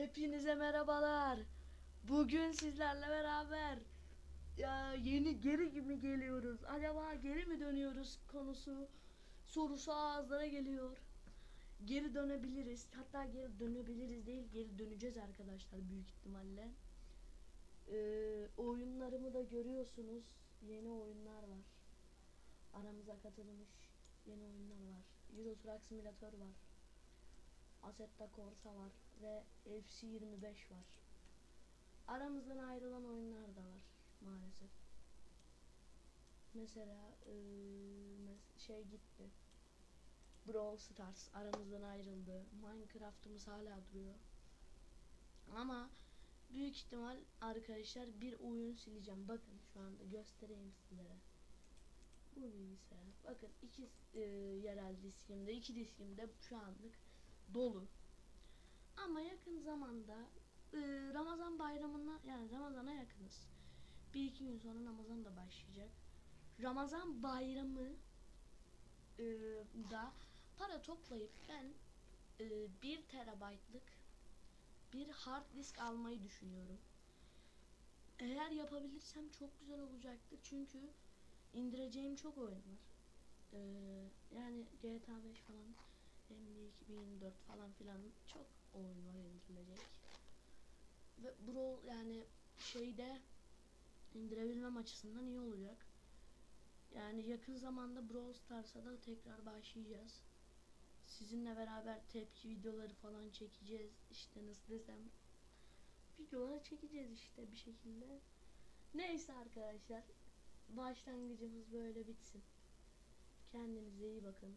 Hepinize merhabalar. Bugün sizlerle beraber ya yeni geri mi geliyoruz? Acaba geri mi dönüyoruz konusu sorusu ağızlara geliyor. Geri dönebiliriz. Hatta geri dönebiliriz değil, geri döneceğiz arkadaşlar büyük ihtimalle. Ee, oyunlarımı da görüyorsunuz. Yeni oyunlar var. Aramıza katılmış yeni oyunlar var. Euro Truck Simulator var. Assetto Corsa var ve FC 25 var. Aramızdan ayrılan oyunlar da var maalesef. Mesela mes- şey gitti. Brawl Stars aramızdan ayrıldı. Minecraft'ımız hala duruyor. Ama büyük ihtimal arkadaşlar bir oyun sileceğim. Bakın şu anda göstereyim sizlere. Bu bilgisayar. Bakın iki eee, yerel diskimde, iki diskimde şu anlık dolu. Ama yakın zamanda e, Ramazan bayramına yani Ramazan'a yakınız. Bir iki gün sonra Ramazan da başlayacak. Ramazan bayramı e, da para toplayıp ben e, 1 terabaytlık bir hard disk almayı düşünüyorum. Eğer yapabilirsem çok güzel olacaktır çünkü indireceğim çok oyun var. E, yani GTA 5 falan hem de 2024 falan filan çok oyun var indirilecek. Ve Brawl yani şeyde indirebilmem açısından iyi olacak. Yani yakın zamanda Brawl Stars'a da tekrar başlayacağız. Sizinle beraber tepki videoları falan çekeceğiz. İşte nasıl desem videolar çekeceğiz işte bir şekilde. Neyse arkadaşlar başlangıcımız böyle bitsin. Kendinize iyi bakın.